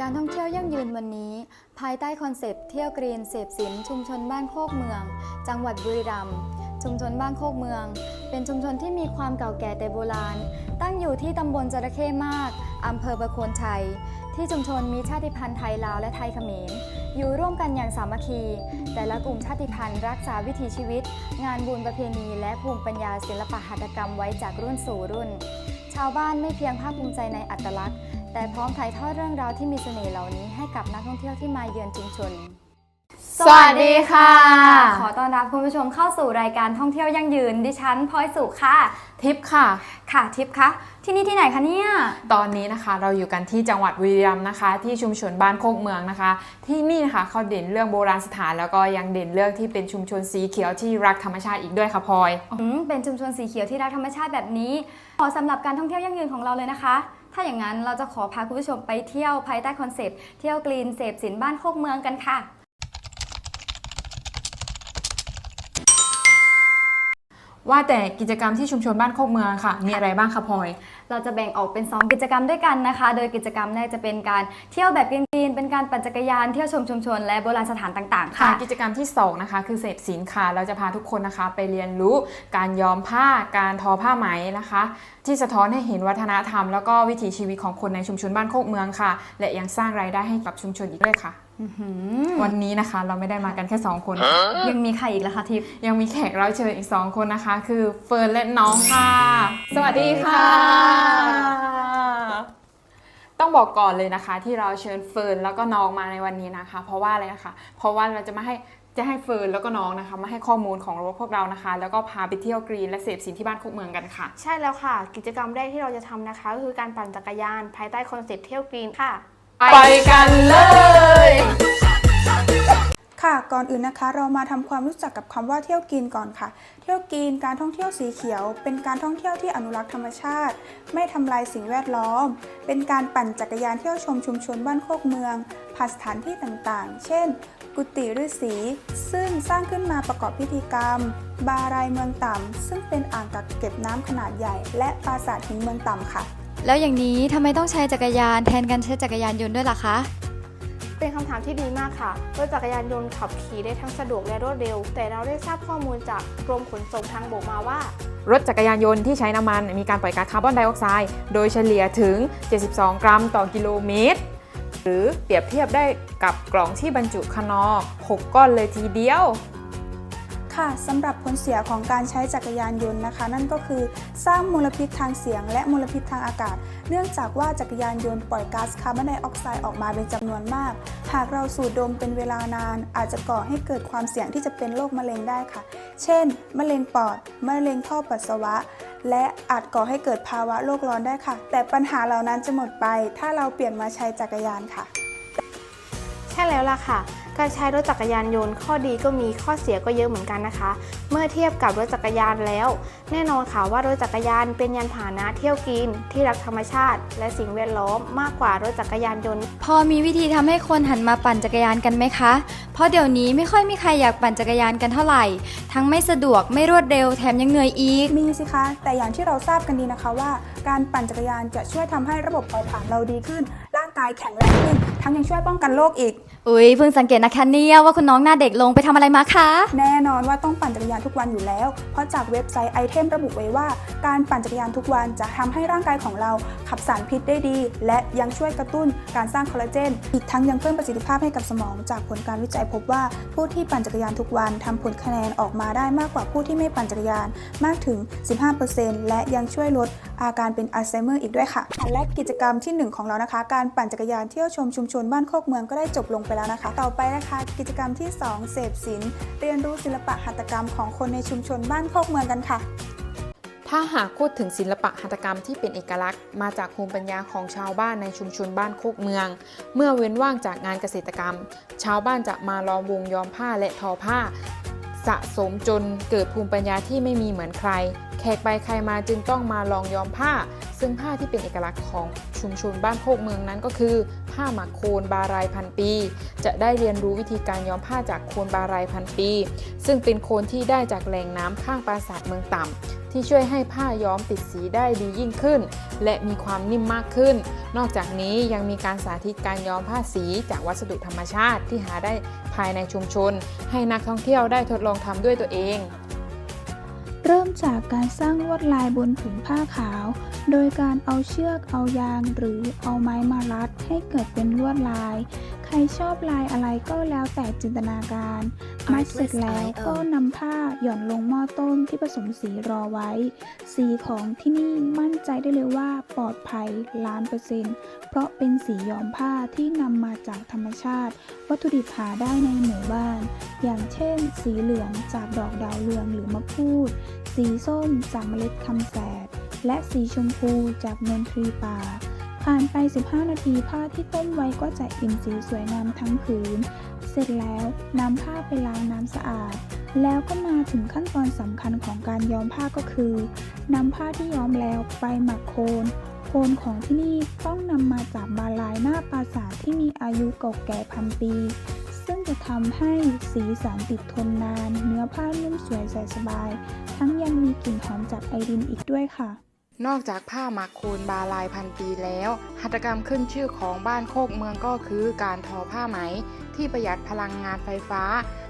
การท่องเที่ยวยั่งยืนวันนี้ ภายใต้คอนเซปต์เที่ยวกรีนเสพสินชุมชนบ้านโคกเมือง จังหวัดบุรีรัมย์ชุมชนบ้านโคกเมือง เป็นชุมชนที่มีความเก่าแก่แต่โบราณ ตั้งอยู่ที่ตำบลจระเข้มากอำเภอประโคนชัย ที่ชุมชนมีชาติพันธุ์ไทยลาวและไทยเขมร อยู่ร่วมกันอย่างสามัคคี แต่ละกลุ่มชาติพันธุ์รักษาวิถีชีวิต งานบุญประเพณี และภูมิปัญญาศิลปหัตถกรรมไว้จากรุ่นสู่รุ่น ชาวบ้านไม่เพียงภาคภูมิใจในอัตลักษณ์ แต่พร้อมถ่ายทอดเรื่องราวที่มีเสน่ห์เหล่านี้ให้กับนักท่องเที่ยวที่มาเยือนชุมชน สวัสดีค่ะ ขอต้อนรับคุณผู้ชมเข้าสู่รายการท่องเที่ยวยั่งยืน ดิฉันพลอยสุค่ะ ทิปค่ะ ค่ะทิพย์คะ ที่นี่ที่ไหนคะเนี่ย ตอนนี้นะคะเราอยู่กันที่จังหวัดบุรีรัมย์นะคะ ที่ชุมชนบ้านโคกเมืองนะคะ ที่นี่นะคะเขาเด่นเรื่องโบราณสถานแล้วก็ยังเด่นเรื่องที่เป็นชุมชนสีเขียวที่รักธรรมชาติอีกด้วยค่ะพลอย อืมเป็นชุมชนสีเขียวที่รักธรรมชาติแบบนี้เหมาะสำหรับการท่องเที่ยวยั่งยืนของเราเลยนะคะ ถ้าอย่างนั้นเราจะขอพาคุณผู้ชมไปเที่ยวภายใต้คอนเซปต์เที่ยวกรีนเสพสินบ้านโคกเมืองกันค่ะ ว่าแต่กิจกรรมที่ชุมชนบ้านโคกเมืองค่ะ มีอะไรบ้างคะพลอย เราจะแบ่งออกเป็น 2 กิจกรรมด้วยกันนะคะ โดยกิจกรรมแรกจะเป็นการเที่ยวแบบกรีนๆเป็นการปั่นจักรยานเที่ยวชมชุมชนและโบราณสถานต่างๆ ค่ะ กิจกรรมที่สองนะคะคือเสพสินค่ะ เราจะพาทุกคนนะคะ ไปเรียนรู้การย้อมผ้า การทอผ้าไหมนะคะ ที่สะท้อนให้เห็นวัฒนธรรม แล้วก็วิถีชีวิตของคนในชุมชนบ้านโคกเมืองค่ะ และยังสร้างรายได้ให้กับชุมชนอีกด้วยค่ะ วันนี้นะคะเราไม่ได้มากันแค่ 2 คน ยังมีใครอีกล่ะคะทิพย์ยังมีแขกรับเชิญอีก 2 คนนะคะ คือเฟิร์นและน้องค่ะ สวัสดีค่ะ ต้องบอกก่อนเลยนะคะ ที่เราเชิญเฟิร์นแล้วก็น้องมาในวันนี้นะคะ เพราะว่าอะไรนะคะ เพราะว่าเราจะมาให้จะให้เฟิร์นแล้วก็น้องนะคะมาให้ข้อมูลของพวกเรานะคะ แล้วก็พาไปเที่ยวกรีนและเสพสินที่บ้านโคกเมืองกันค่ะ ใช่แล้วค่ะ กิจกรรมแรกที่เราจะทำนะคะก็คือการปั่นจักรยาน ภายใต้คอนเซ็ปต์เที่ยวกรีนค่ะ ไปกันเลย ค่ะก่อนอื่นนะคะ เรามาทำความรู้จักกับคำว่าเที่ยวกินก่อนค่ะ เที่ยวกินการท่องเที่ยวสีเขียว เป็นการท่องเที่ยวที่อนุรักษ์ธรรมชาติ ไม่ทำลายสิ่งแวดล้อม เป็นการปั่นจักรยานเที่ยวชมชุมชนบ้านโคกเมืองผ่านสถานที่ต่างๆ เช่น กุฏิฤาษีซึ่งสร้างขึ้นมาประกอบพิธีกรรม บารายเมืองต่ำซึ่งเป็นอ่างกักเก็บน้ำขนาดใหญ่ และปราสาทหินเมืองต่ำค่ะ แล้วอย่างนี้ทำไมต้องใช้จักรยานแทนการใช้จักรยานยนต์ด้วยล่ะคะ เป็นคำถามที่ดีมากค่ะรถจักรยานยนต์ขับขี่ได้ทั้งสะดวกและรวดเร็ว แต่เราได้ทราบข้อมูลจากกรมขนส่งทางบกมาว่ารถจักรยานยนต์ที่ใช้น้ำมันมีการปล่อยก๊าซคาร์บอนไดออกไซด์โดยเฉลี่ยถึง 72 กรัมต่อกิโลเมตร หรือเปรียบเทียบได้กับกล่องที่บรรจุคนอร์6ก้อนเลยทีเดียว ค่ะสำหรับผลเสียของการใช้จักรยานยนต์นะคะ นั่นก็คือสร้างมลพิษทางเสียง และมลพิษทางอากาศ เนื่องจากว่าจักรยานยนต์ปล่อยก๊าซคาร์บอนไดออกไซด์ออกมาเป็นจำนวนมาก หากเราสูดดมเป็นเวลานาน อาจจะก่อให้เกิดความเสี่ยงที่จะเป็นโรคมะเร็งได้ค่ะ เช่น มะเร็งปอด มะเร็งท่อปัสสาวะ และอาจก่อให้เกิดภาวะโลกร้อนได้ค่ะ แต่ปัญหาเหล่านั้นจะหมดไป ถ้าเราเปลี่ยนมาใช้จักรยานค่ะ ใช่แล้วล่ะค่ะ การใช้รถจักรยานยนต์ข้อดีก็มีข้อเสียก็เยอะเหมือนกันนะคะ เมื่อเทียบกับรถจักรยานแล้ว แน่นอนค่ะว่ารถจักรยานเป็นยานพาหนะเที่ยวกิน ที่รักธรรมชาติ และสิ่งแวดล้อมมากกว่ารถจักรยานยนต์ พอมีวิธีทำให้คนหันมาปั่นจักรยานกันไหมคะ เพราะเดี๋ยวนี้ไม่ค่อยมีใครอยากปั่นจักรยานกันเท่าไหร่ ทั้งไม่สะดวกไม่รวดเร็วแถมยังเหนื่อยอีก มีสิคะ แต่อย่างที่เราทราบกันดีนะคะว่า การปั่นจักรยานจะช่วยทำให้ระบบเผาผลาญเราดีขึ้นร่าง กายแข็งแรงขึ้นทั้งยังช่วยป้องกันโรคอีก อุ้ยเพิ่งสังเกตนะคะเนี่ยว่าคุณน้องหน้าเด็กลงไปทำอะไรมาคะ แน่นอนว่าต้องปั่นจักรยานทุกวันอยู่แล้ว เพราะจากเว็บไซต์ไอเทมระบุไว้ว่า การปั่นจักรยานทุกวันจะทำให้ร่างกายของเราขับสารพิษได้ดี และยังช่วยกระตุ้นการสร้างคอลลาเจน อีกทั้งยังเพิ่มประสิทธิภาพให้กับสมอง จากผลการวิจัยพบว่า ผู้ที่ปั่นจักรยานทุกวันทำผลคะแนนออกมาได้มากกว่าผู้ที่ไม่ปั่นจักรยานมากถึง 15%และยังช่วยลด อาการเป็นอัลไซเมอร์อีกด้วยค่ะและกิจกรรมที่หนึ่งของเรานะคะ การปั่นจักรยานเที่ยวชมชุมชนบ้านโคกเมืองก็ได้จบลงไปแล้วนะคะ ต่อไปนะคะ กิจกรรมที่ 2 เสพศิลป์เรียนรู้ศิลปะหัตถกรรมของคนในชุมชนบ้านโคกเมืองกันค่ะถ้าหากพูดถึงศิลปะหัตถกรรมที่เป็นเอกลักษณ์มาจากภูมิปัญญาของชาวบ้านในชุมชนบ้านโคกเมือง เมื่อเว้นว่างจากงานเกษตรกรรม ชาวบ้านจะมาล้อมวงย้อมผ้าและทอผ้า สะสมจนเกิดภูมิปัญญาที่ไม่มีเหมือนใคร แขกไปใครมาจึงต้องมาลองย้อมผ้า ซึ่งผ้าที่เป็นเอกลักษณ์ของชุมชนบ้านโคกเมืองนั้นก็คือ ผ้าหมักโคนบารายพันปี จะได้เรียนรู้วิธีการย้อมผ้าจากโคนบารายพันปี ซึ่งเป็นโคนที่ได้จากแหล่งน้ำข้างปราสาทเมืองต่ำ ที่ช่วยให้ผ้าย้อมติดสีได้ดียิ่งขึ้น และมีความนิ่มมากขึ้น นอกจากนี้ยังมีการสาธิตการย้อมผ้าสีจากวัสดุธรรมชาติที่หาได้ภายในชุมชน ให้นักท่องเที่ยวได้ทดลองทำด้วยตัวเองเริ่มจากการสร้างลวดลายบนผืนผ้าขาว โดยการเอาเชือก เอายาง หรือเอาไม้มารัดให้เกิดเป็นลวดลาย ครชอบลายอะไรก็แล้วแต่จินตนาการ มัดเสร็จแล้วก็นำผ้าหย่อนลงหม้อต้มที่ผสมสีรอไว้ สีของที่นี่มั่นใจได้เลยว่าปลอดภัยล้านเปอร์เซ็นต์เพราะเป็นสีย้อมผ้าที่นำมาจากธรรมชาติ วัตถุดิบหาได้ในหมู่บ้าน อย่างเช่น สีเหลืองจากดอกดาวเรืองหรือมะพูด สีส้มจากเมล็ดคำแสดและสีชมพูจากนนทรีป่า ผ่านไป 15 นาทีผ้าที่ต้มไว้ก็จะอิ่มสีสวยงามทั้งผืน เสร็จแล้วนำผ้าไปล้างน้ำสะอาด แล้วก็มาถึงขั้นตอนสำคัญของการย้อมผ้าก็คือนำผ้าที่ย้อมแล้วไปหมักโคนโคนของที่นี่ต้องนำมาจากบาลายหน้าปราสาทที่มีอายุเก่าแก่พันปี ซึ่งจะทำให้สีสันติดทนนาน เนื้อผ้านุ่มสวยใสสบาย ทั้งยังมีกลิ่นหอมจากไอรินอีกด้วยค่ะ นอกจากผ้าหมักโคนบาลายพันปีแล้ว หัตถกรรมขึ้นชื่อของบ้านโคกเมืองก็คือการทอผ้าไหม ที่ประหยัดพลังงานไฟฟ้า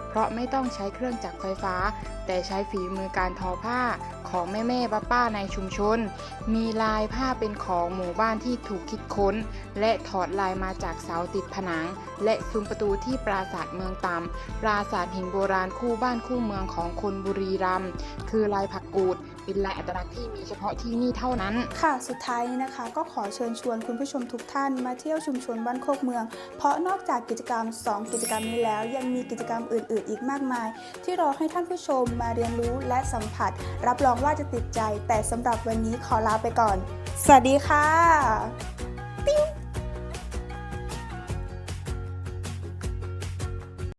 เพราะไม่ต้องใช้เครื่องจักรไฟฟ้า แต่ใช้ฝีมือการทอผ้าของแม่แม่ป้าป้าในชุมชน มีลายผ้าเป็นของหมู่บ้านที่ถูกคิดค้น และถอดลายมาจากเสาติดผนัง และซุ้มประตูที่ปราสาทเมืองต่ำปราสาทหินโบราณคู่บ้านคู่เมืองของคนบุรีรัมย์คือลายผักกูดเป็นลายอัตลักษณ์ที่มีเฉพาะที่นี่เท่านั้น ค่ะ สุดท้ายนี้นะคะ ก็ขอเชิญชวนคุณผู้ชมทุกท่านมาเที่ยวชุมชนบ้านโคกเมือง เพราะนอกจากกิจกรรม 2 กิจกรรมนี้แล้ว ยังมีกิจกรรมอื่น ๆ อีกมากมาย ที่รอให้ท่านผู้ชมมาเรียนรู้และสัมผัส รับรองว่าจะติดใจ แต่สำหรับวันนี้ขอลาไปก่อน สวัสดีค่ะ ปิ้ว